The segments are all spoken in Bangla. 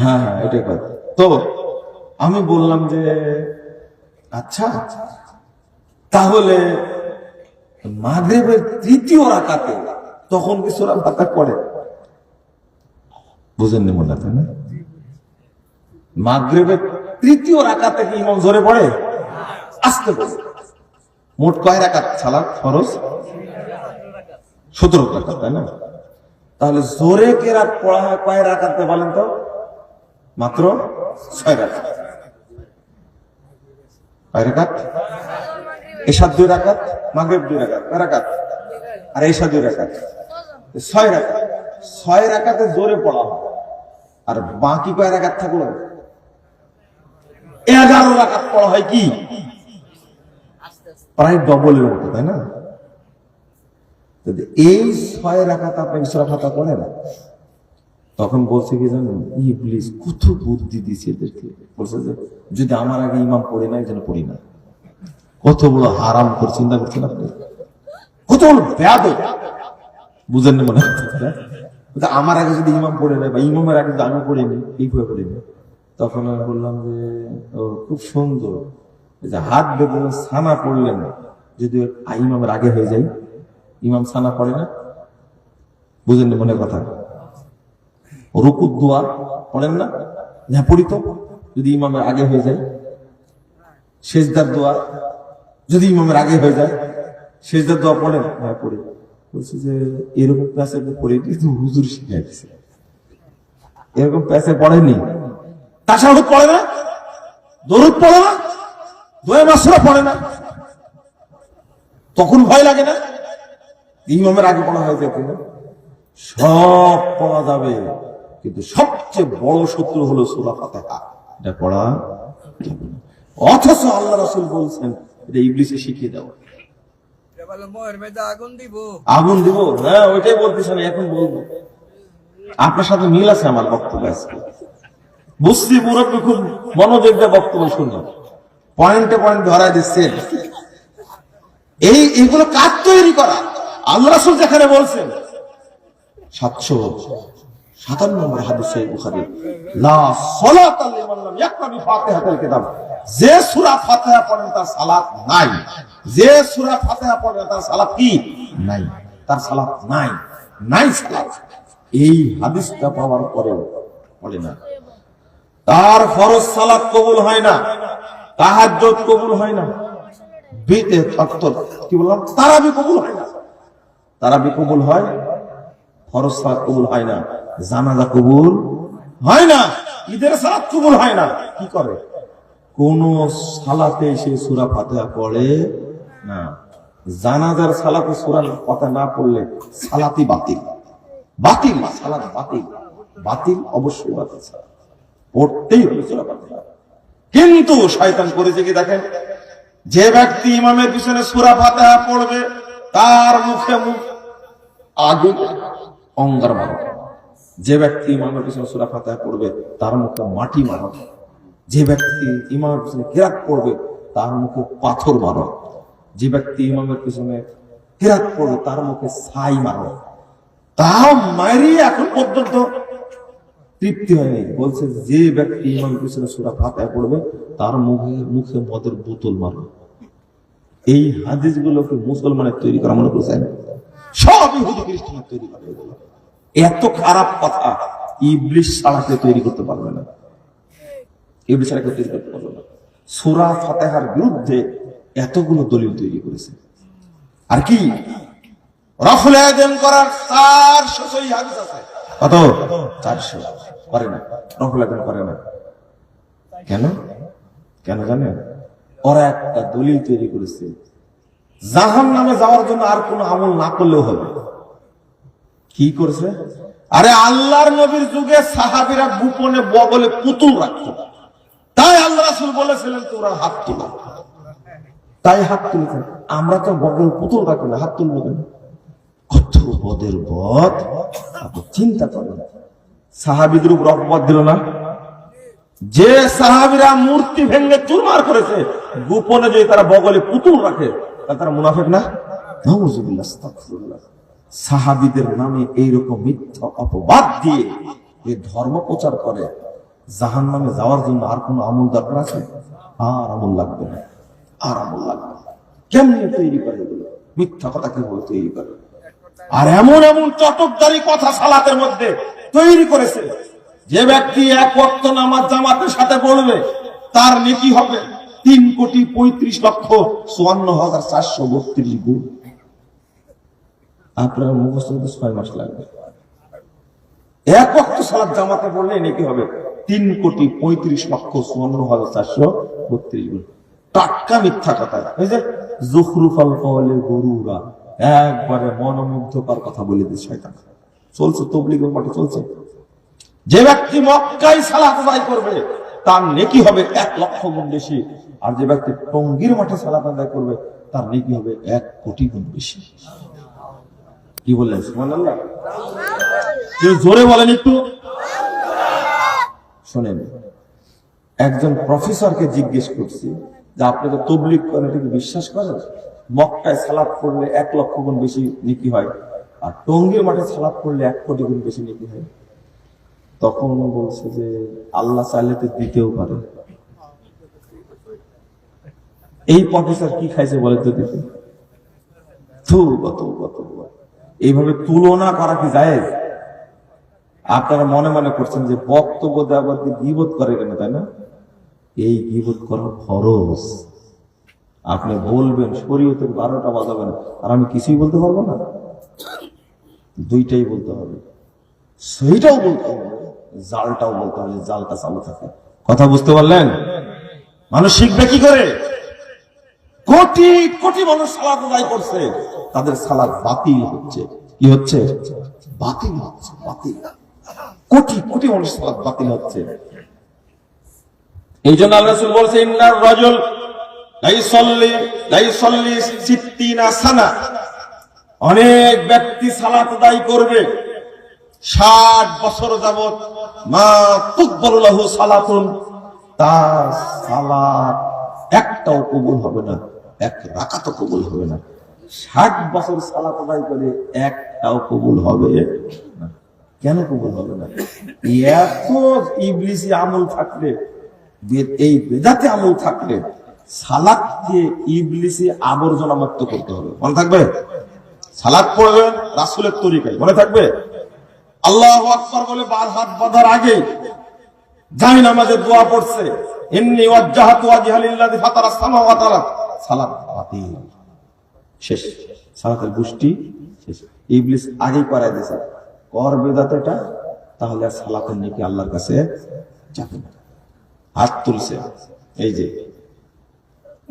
হ্যাঁ হ্যাঁ এটাই কথা। তো আমি বললাম যে আচ্ছা তাহলে মাগরেবের তৃতীয় রাকাতে তখন কি সোরা ফাতা পড়ে? বুঝেননি মনে হয় না? মাগরেবের তৃতীয় রাকাতে কি ইমাম জোরে পড়ে? আসতে পড়ে মোট কয় রাকাত ছাড়া খরচ সতেরো রাকাত তাই না? তাহলে জোরে কেরাত পড়া হয় কয় রাকাতে বলেন তো? মাত্র ছয় রাকাত। কয় রাকাত? এসাদ দুই দুই আর দুই ছয় ছয় জোরে পড়া হয়। আর বাকি কয় রাকাত থাকল? এগারো রাকাত পড়া হয় কি? প্রায় ডবলের মতো, তাই না? এই ছয় রাখাত আপনি ইসরা খাতা করেন তখন বলছে কি জানেন? ইবলিস কত বুদ্ধি দিছে এদেরকে। বলছে যে, যদি আমার আগে ইমাম পড়ে নাই, যেন পড়ি না। কত বড় হারাম করে চিন্তা করছেন আপনি? কত বড় ব্যাদ বুঝেন না মনে হচ্ছে? আমার আগে যদি ইমাম পড়ে নেয় বা ইমামের আগে যদি আমি পড়িনি এইভাবে পড়িনি তখন আমি বললাম যে, ও, খুব সুন্দর। যে হাত বেঁধে ছানা পড়লেন যদি ইমামের আগে হয়ে যায়, ইমাম ছানা পড়ে না। বুঝেননি মনে কথা। রুকুর দোয়া পড়েন না? হ্যাঁ পড়ি তো। যদি ইমামের আগে হয়ে যায়। শেষদার দোয়া। যদি ইমামের আগে হয়ে যায়। শেষদার দোয়া পড়েন? হ্যাঁ পড়ি। বলছে যে, এরকম প্যাসে পড়ে, কিন্তু হুজুর শিখাই দিছে। এরকম প্যাসে পড়েনি তাছাড়া পড়ে না? দরুদ পড়ে না? দোয়া মাসরা পড়ে না? তখন ভয় লাগে না? ইমামের আগে পড়া হয়ে যেত সব পড়া যাবে। কিন্তু সবচেয়ে বড় শত্রু হলো সুরা ফাতেহা। এটা পড়া অথচ আল্লাহ রাসূল বলছেন এটা ইবলিসে শিখিয়ে দেওয়া আগুন দিব। হ্যাঁ ওইটাই বলতেছেন এখন বলব। আপনার সাথে মিল আছে আমার বক্তব্য আজকে। বুঝছি মুরব্বী খুব মনোযোগ দিয়ে বক্তব্য শুনলাম পয়েন্টে পয়েন্ট ধরা দিচ্ছেন এই এগুলো কাজ তৈরি করা? আল্লাহ রাসূল যেখানে বলছেন সাতশো সাতান্ন নম্বর হাদিস বুখারী, লা সালাতা লিমান লাম ইয়াকরা বিফাতিহাতিল কিতাব। যে সূরা ফাতিহা পড়েন, তার সালাত নাই। যে সূরা ফাতিহা পড়েন, তার সালাত কি? নাই। তার সালাত নাই। নাই সালাত। এই হাদিসটা পাওয়ার পরেও পড়ে না। তার ফরজ সালাত কবুল হয় না। তাহাজ্জুদ কবুল হয় না। বিতে তত্ত্ব কি বললাম? তারাবি কবুল হয় না। তারাবি কবুল হয়, ফরজ সালাত কবুল হয় না। জানাজা কবুল হয় না, ঈদের সালাত কবুল হয় না। কি করে? কোন সালাতে সে সুরা ফাতিহা পড়ে না। জানাজার সালাতে সূরা ফাতিহা না পড়লে সালাতি বাতিল। বাতিল সালাত বাতিল। বাতিল অবশ্যই বাতিল। পড়তেই হবে সুরা ফাতিহা। কিন্তু শয়তান করেছে কি দেখেন? যে ব্যক্তি ইমামের পিছনে সুরা ফাতিহা পড়বে, তার মুখে মুখ আগুন, অঙ্গার মারো যে ব্যক্তি ইমামের পিছনে সুরা ফাতিহা পড়বে, তার মুখে মাটি মারো। যে ব্যক্তি ইমামের পিছনে কেরাত পড়বে, তার মুখে পাথর মারো। যে ব্যক্তি ইমামের পিছনে কেরাত পড়বে, তার মুখে ছাই মারো। তাও মারি এখন পর্যন্ত তৃপ্তি হয়নি। বলছে, যে ব্যক্তি ইমামের পিছনে সুরা ফাতিহা পড়বে, তার মুখে মুখে মদের বোতল মারো। এই হাদিসগুলোকে মুসলমানের তৈরি করা মনে করছেন? সব ইহুদি খ্রিস্টানের তৈরি করা। এত খারাপ কথা ইবলিশ ছাড়া কেউ তৈরি করতে পারবে না। ইবলিশ ছাড়া কেউ তৈরি করতে পারবে না। সুরা ফাতেহার বিরুদ্ধে এতগুলো দলিল তৈরি করেছে। আর কি? করে না। করে না। কেন? কেন জানেন? ওরা একটা দলিল তৈরি করেছে। জাহান নামে যাওয়ার জন্য আর কোনো আমল না করলেও হবে। কি করেছে? আরে আল্লাহর নবীর যুগে সাহাবিরা গোপনে বগলে পুতুল রাখত। তাই আল্লাহ রাসূল বলেছিলেন, তোরা হাত তোলা। তাই হাত তুলেছেন। আমরা তো বগল পুতুল রাখি না, হাত তুলবো কেন? কত বদের বদ, আপনি চিন্তা করেন। সাহাবিদের উপর অপবাদ দিল না? যে সাহাবিরা মূর্তি ভেঙে চুরমার করেছে, গোপনে যদি তারা বগলে পুতুল রাখে তারা মুনাফেক না? আস্তাগফিরুল্লাহ। সাহাবিদের নামে এইরকম মিথ্যা অপবাদ দিয়ে যে ধর্ম প্রচার করে জাহান নামে যাওয়ার জন্য আর কোনো আমল দরকার আছে? আর আমল লাগবে না। আর আমল লাগবে কেমনি তৈরি করে মিথ্যা কথা কীভাবে তৈরি করে? আর এমন এমন চটকদারি কথা সালাতের মধ্যে তৈরি করেছে, যে ব্যক্তি এক ওয়াক্ত নামাজ জামাতের সাথে পড়বে তার নেকি হবে তিন কোটি পঁয়ত্রিশ লক্ষ চুয়ান্ন হাজার চারশো বত্রিশ গুণ। আপনার মুখস্থ করতে ছয় মাস লাগবে। এক ওয়াক্ত সালাত জামাতে পড়লে নেকি হবে? তিন কোটি পঁয়ত্রিশ লক্ষ চুয়ান্ন হাজার চারশো বত্রিশ গুণ। টাটকা মিথ্যা কথা। এই যে জুখরুফাল কলে গরুরা, একবারে মনোমুগ্ধকর কথা বলে দিচ্ছে শয়তান। চলছে তবলিগ মাঠে চলছে। যে ব্যক্তি মক্কায় সালাত আদায় করবে, তার নেকি হবে এক লক্ষ গুণ বেশি। আর যে ব্যক্তি টঙ্গির মাঠে সালাত আদায় করবে, তার নেকি হবে এক কোটি গুণ বেশি। কি বললেন? জোরে বলেন একটু। শোনেন, একজন প্রফেসরকে জিজ্ঞেস করছি যে আপনি তো তবলিক করেন, এটা কি বিশ্বাস করেন? মক্কায় সালাদ পড়লে এক লক্ষ গুণ বেশি নেকি হয়, আর টঙ্গির মাঠে সালাদ পড়লে এক কোটি গুণ বেশি নেকি হয়। তখন বলছে যে, আল্লাহ চাইলে তো দিতেও পারে। এই প্রফেসর কি খাইছে বলে তো দেখি। থু কত কত এইভাবে তুলনা করা কি যায় আপনারা মনে মনে করছেন যে বক্তব্য দেওয়ার দিয়ে গিবোধ করে কেন, তাই না? এই গিবোধ করা খরচ আপনি বলবেন শরীয়তের বারোটা বাজাবেন আর আমি কিছুই বলতে পারব না। দুইটাই বলতে হবে। সেইটাও বলতে হবে, জালটাও বলতে হবে, জালটা চালু থাকে। কথা বুঝতে পারলেন? মানুষ শিখবে কি করে? কোটি কোটি মানুষ সালাদ আদায় করছে। তাদের সালাদ বাতিল হচ্ছে। কি হচ্ছে? বাতিল হচ্ছে, বাতিল। কোটি কোটি মানুষ সালাদ বাতিল হচ্ছে। এই জন্য আল্লাহ রাসূল বলছে, ইন্নার রাজুল লাইসাল্লি লাইসাল্লি সিত্তিনা সানা। অনেক ব্যক্তি সালাত আদায় করবে। ষাট বছর যাবত মা তুকবলুল্লাহু সালাতুন, তার সালাত একটাও কবুল হবে না। এক রাকাতও কবুল হবে না। ষাট বছর সালাত আদায় করে একটাও কবুল হবে কেন কবুল হবে না? এত ইবলিসি আমল থাকলে এই বেদাতে আমল থাকলে ইবলিসি আবর্জনা মুক্ত করতে হবে। মনে থাকবে? সালাদ পড়বেন রাসুলের তরিকায়। মনে থাকবে? আল্লাহ আকবর বলে বাদ হাত বাঁধার আগে জানি নামাজের দোয়া পড়ছে। এমনি ওয়াজ্জাহাতু ওয়াজহা লিল্লাযী ফাতারাস সামাওয়াতি সালাত বাতিল শেষ। সালাতের গোষ্ঠী শেষ। ইবলিস করাই কর বেদাত এটা, তাহলে আর সালাতের নাকি আল্লাহর কাছে যাবে না। হাত তুলছে। এই যে,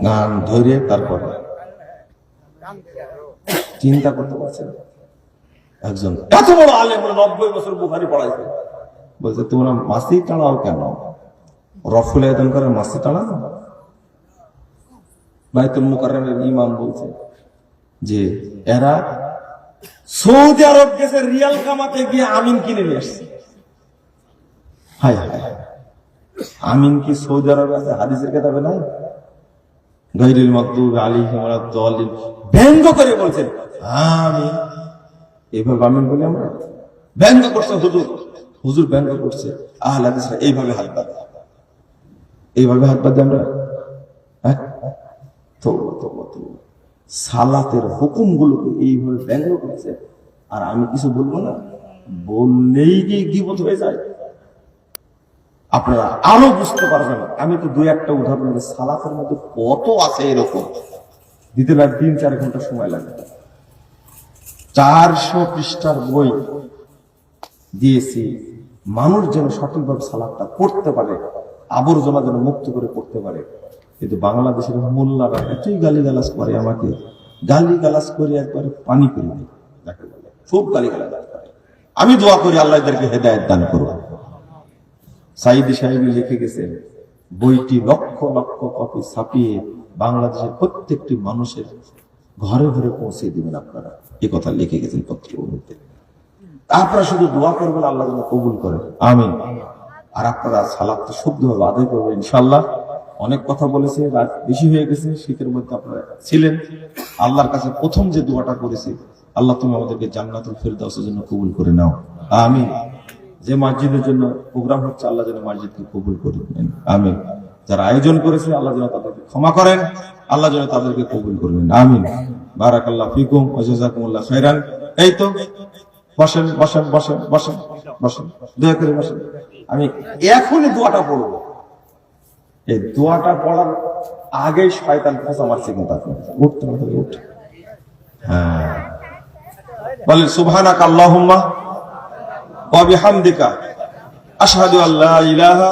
গান ধরে তারপরে চিন্তা করতে পারছেন একজন, এত বড় আলেম নব্বই বছর বুখারি পড়াইছে। বলছে, তোমরা মাসি টানাও কেন? রফুল আয়তন করে মাসি টানাও? বাইতুল মুকাররমের ইমাম বলছে যে এরা সৌদি আরব গেছে রিয়াল কামাতে গিয়ে আমিন কিনে নিয়ে আসছে। আমিন কি সৌদি আরবে আছে? হাদিসের কেতাবে নাই? গাইরুল মাকদুব আলাইহিম ওয়ালাদ-দাল্লিন ব্যঙ্গ করে বলছেন, আমিন। এইভাবে আমিন বলি আমরা? ব্যঙ্গ করছে হুজুর। হুজুর ব্যঙ্গ করছে। আহলে হাদিসরা এইভাবে হাত বাঁধে এইভাবে হাত বাঁধে আমরা? সালাতের হুকুমগুলোকে এইভাবে ব্যঙ্গ করছে। আর আমি কিছু বলব না, বললেই কি গিবত হয়ে যায়? আপনারা আরও বুঝতে পারবেন। আমি তো দুই একটা উদাহরণ। সালাতের মধ্যে কত আছে এরকম? দিতে লাগে তিন, চার ঘণ্টা সময় লাগে। চারশো পৃষ্ঠার বই দিয়েছি। মানুষ যেন সঠিকভাবে সালাদটা পড়তে পারে, আবর্জনা যেন মুক্ত করে পড়তে পারে। কিন্তু বাংলাদেশের মোল্লারা এতই গালি গালাজ করে আমাকে। গালি গালাজ করে একবারে পানি করে দেয়। বলে। খুব গালি গালাজ করে। আমি দোয়া করি আল্লাহ এদেরকে হেদায়ত দান করব সাইদি সাহেব লিখে গেছেন, বইটি লক্ষ লক্ষ কপি ছাপিয়ে বাংলাদেশের প্রত্যেকটি মানুষের ঘরে ঘরে পৌঁছে দিবেন আপনারা। এ কথা লিখে গেছেন পত্রের মধ্যে আপনারা শুধু দোয়া করবেন, আল্লাহ যেন কবুল করেন। আমিন। আর আপনারা সালাদ তো শুদ্ধভাবে আদায় করবেন ইনশাল্লাহ অনেক কথা বলেছে, রাত বেশি হয়ে গেছে, শীতের মধ্যে আপনারা ছিলেন। আল্লাহর কাছে প্রথম যে দোয়াটা করেছি, আল্লাহ তুমি আমাদেরকে জান্নাতুল ফেরদাউসের জন্য কবুল করে নাও। আমি যে মসজিদের জন্য প্রোগ্রাম হচ্ছে, আল্লাহ যেন মসজিদকে কবুল করে নেন। আমিন। যারা আয়োজন করেছে, আল্লাহ যেন তাদেরকে ক্ষমা করেন, আল্লাহ যেন তাদেরকে কবুল করবেন আমিন। বারাকাল্লাহ ফিকুম ওজাজাকুমুল্লাহ খাইরান এই তো বসেন বসেন বসেন বসেন বসেন, দয়া করে বসেন। আমি এখনই দোয়াটা পড়ব। এই দোয়াটা পড়ার আগেই শয়তান খোঁচা মারছে কিন্তু আপনি। উঠতে হবে উঠ হ্যাঁ। বলে সুবহানাক আল্লাহুম্মা ওয়া বিহামদিকা। আশহাদু আল্লা ইলাহা